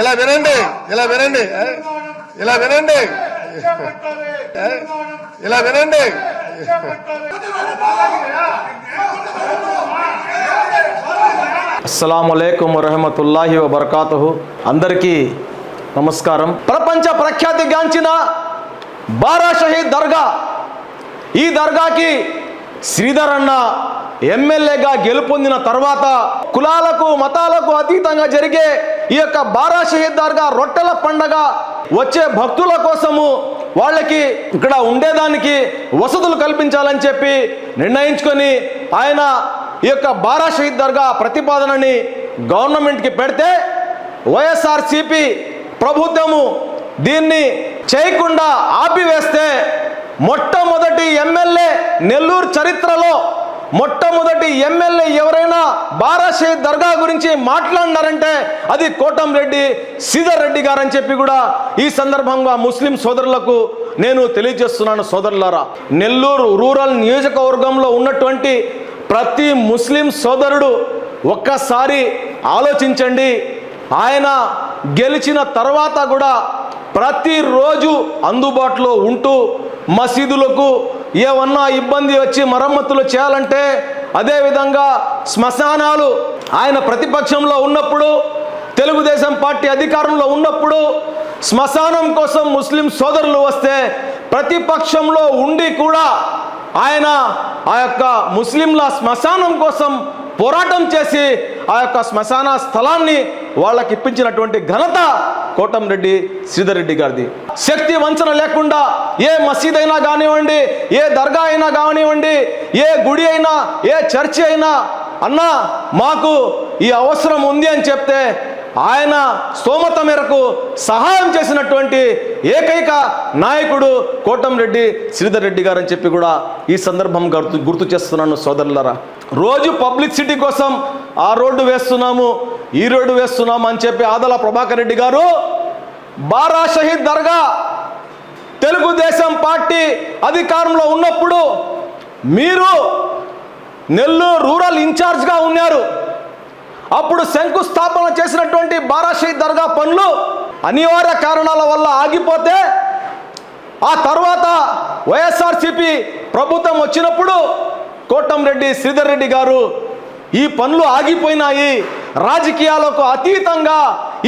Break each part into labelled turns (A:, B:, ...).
A: ఇలా వినండి ఇలా వినండి ఇలా వినండి. ఇలా వినండి.
B: అస్సలం అయికం వరహమతుల్లాహి వబర్కాతు అందరికీ నమస్కారం. ప్రపంచ ప్రఖ్యాతిగాంచిన బారా షహీద్ దర్గా. ఈ దర్గాకి శ్రీధర్ అన్న ఎమ్మెల్యేగా గెలుపొందిన తర్వాత కులాలకు మతాలకు అతీతంగా జరిగే ఈ యొక్క బారా షహీద్ దర్గా రొట్టెల పండగ వచ్చే భక్తుల కోసము వాళ్ళకి ఇక్కడ ఉండేదానికి వసతులు కల్పించాలని చెప్పి నిర్ణయించుకొని ఆయన ఈ యొక్క బారా షహీద్ దర్గా ప్రతిపాదనని గవర్నమెంట్కి పెడితే వైఎస్ఆర్సిపి ప్రభుత్వము దీన్ని చేయకుండా ఆపివేస్తే మొట్టమొదటి ఎమ్మెల్యే నెల్లూరు చరిత్రలో మొట్టమొదటి ఎమ్మెల్యే ఎవరైనా బారాషే దర్గా గురించి మాట్లాడినారంటే అది కోటంరెడ్డి సీదర్ రెడ్డి గారని చెప్పి కూడా ఈ సందర్భంగా ముస్లిం సోదరులకు నేను తెలియజేస్తున్నాను సోదరులారా. నెల్లూరు రూరల్ నియోజకవర్గంలో ఉన్నటువంటి ప్రతి ముస్లిం సోదరుడు ఒక్కసారి ఆలోచించండి. ఆయన గెలిచిన తర్వాత కూడా ప్రతిరోజు అందుబాటులో ఉంటూ మసీదులకు ఏమన్నా ఇబ్బంది వచ్చి మరమ్మతులు చేయాలంటే అదేవిధంగా శ్మశానాలు ఆయన ప్రతిపక్షంలో ఉన్నప్పుడు తెలుగుదేశం పార్టీ అధికారంలో ఉన్నప్పుడు శ్మశానం కోసం ముస్లిం సోదరులు వస్తే ప్రతిపక్షంలో ఉండి కూడా ఆయన ఆ యొక్క ముస్లింల శ్మశానం కోసం పోరాటం చేసి ఆ యొక్క శ్మశాన స్థలాన్ని వాళ్ళకి ఇప్పించినటువంటి ఘనత కోటంరెడ్డి శ్రీధర్ రెడ్డి గారిది. శక్తి వంచన లేకుండా ఏ మసీద్ అయినా కానివ్వండి ఏ దర్గా అయినా కానివ్వండి ఏ గుడి అయినా ఏ చర్చి అయినా అన్నా మాకు ఈ అవసరం ఉంది అని చెప్తే ఆయన స్తోమత మేరకు సహాయం చేసినటువంటి ఏకైక నాయకుడు కోటంరెడ్డి శ్రీధర్ రెడ్డి గారు అని చెప్పి కూడా ఈ సందర్భం గుర్తు గుర్తు చేస్తున్నాను సోదరులరా. రోజు పబ్లిసిటీ కోసం ఆ రోడ్డు వేస్తున్నాము. ఈ రోడ్డు వేస్తున్నాం అని చెప్పి ఆదల ప్రభాకర్ రెడ్డి గారు బారా షహీద్ దర్గా తెలుగుదేశం పార్టీ అధికారంలో ఉన్నప్పుడు మీరు నెల్లూరు రూరల్ ఇన్ఛార్జ్గా ఉన్నారు. అప్పుడు శంకుస్థాపన చేసినటువంటి బారాషహీద్ దర్గా పనులు అనివార్య కారణాల వల్ల ఆగిపోతే ఆ తర్వాత వైఎస్ఆర్సిపి ప్రభుత్వం వచ్చినప్పుడు కోటంరెడ్డి శ్రీధర్ రెడ్డి గారు ఈ పనులు ఆగిపోయినాయి. రాజకీయాలకు అతీతంగా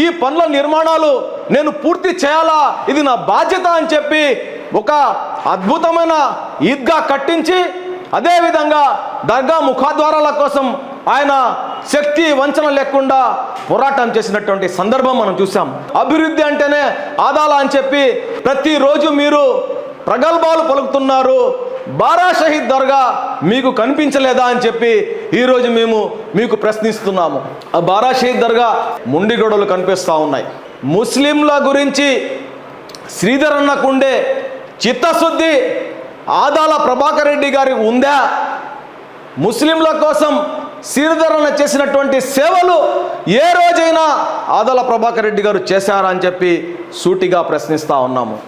B: ఈ పనుల నిర్మాణాలు నేను పూర్తి చేయాలా? ఇది నా బాధ్యత అని చెప్పి ఒక అద్భుతమైన ఈద్గా కట్టించి అదేవిధంగా దర్గా ముఖాద్వారాల కోసం ఆయన శక్తి వంచన లేకుండా పోరాటం చేసినటువంటి సందర్భం మనం చూసాం అభివృద్ధి అంటేనే ఆదాల అని చెప్పి ప్రతిరోజు మీరు ప్రగల్భాలు పలుకుతున్నారు. బారా షహీద్ దర్గా మీకు కనిపించలేదా అని చెప్పి ఈరోజు మేము మీకు ప్రశ్నిస్తున్నాము. ఆ బారా షహీద్ దర్గా ముండిగొడవలు కనిపిస్తూ ఉన్నాయి. ముస్లింల గురించి శ్రీధర్ అన్నకుండే చిత్తశుద్ధి ఆదాల ప్రభాకర్ రెడ్డి గారికి ఉందా? ముస్లింల కోసం శ్రీధరణ చేసినటువంటి సేవలు ఏ రోజైనా ఆదాల ప్రభాకర్ రెడ్డి గారు చేశారా అని చెప్పి సూటిగా ప్రశ్నిస్తూ ఉన్నాము.